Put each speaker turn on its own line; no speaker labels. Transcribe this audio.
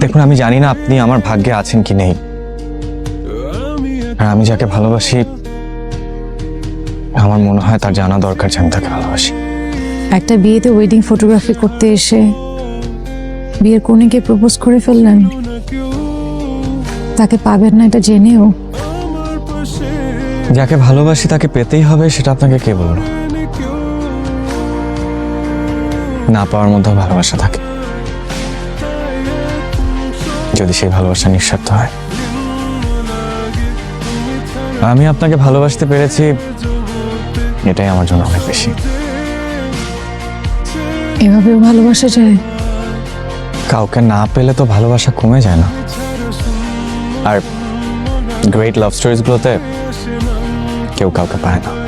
দেখুন আমি জানি না আপনি আমার ভাগ্যে আছেন কি নেই। আর আমি যাকে ভালোবাসি আমার মনে হয় তার জানা দরকার যে আমি তাকে ভালোবাসি।
একটা বিয়েতে ওয়েডিং ফটোগ্রাফি করতে এসে বিয়ের কনেকে প্রপোজ করে ফেললেন তাকে পাবেন না এটা জেনেও।
যাকে ভালোবাসি তাকে পেতেই হবে সেটা আপনাকে কে বলল? না পাওয়ার মধ্যেও ভালোবাসা থাকে। যদি সেই ভালোবাসা নিঃস্বার্থ হয়। আমি আপনাকে ভালোবাসতে পেরেছি। এটাই আমার জন্য অনেক বেশি।
এভাবেও ভালোবাসা যায়?
কাউকে না পেলে তো ভালোবাসা কমে যায় না। আর গ্রেট লাভ স্টোরিজগুলোতে কেউ কাউকে পায় না।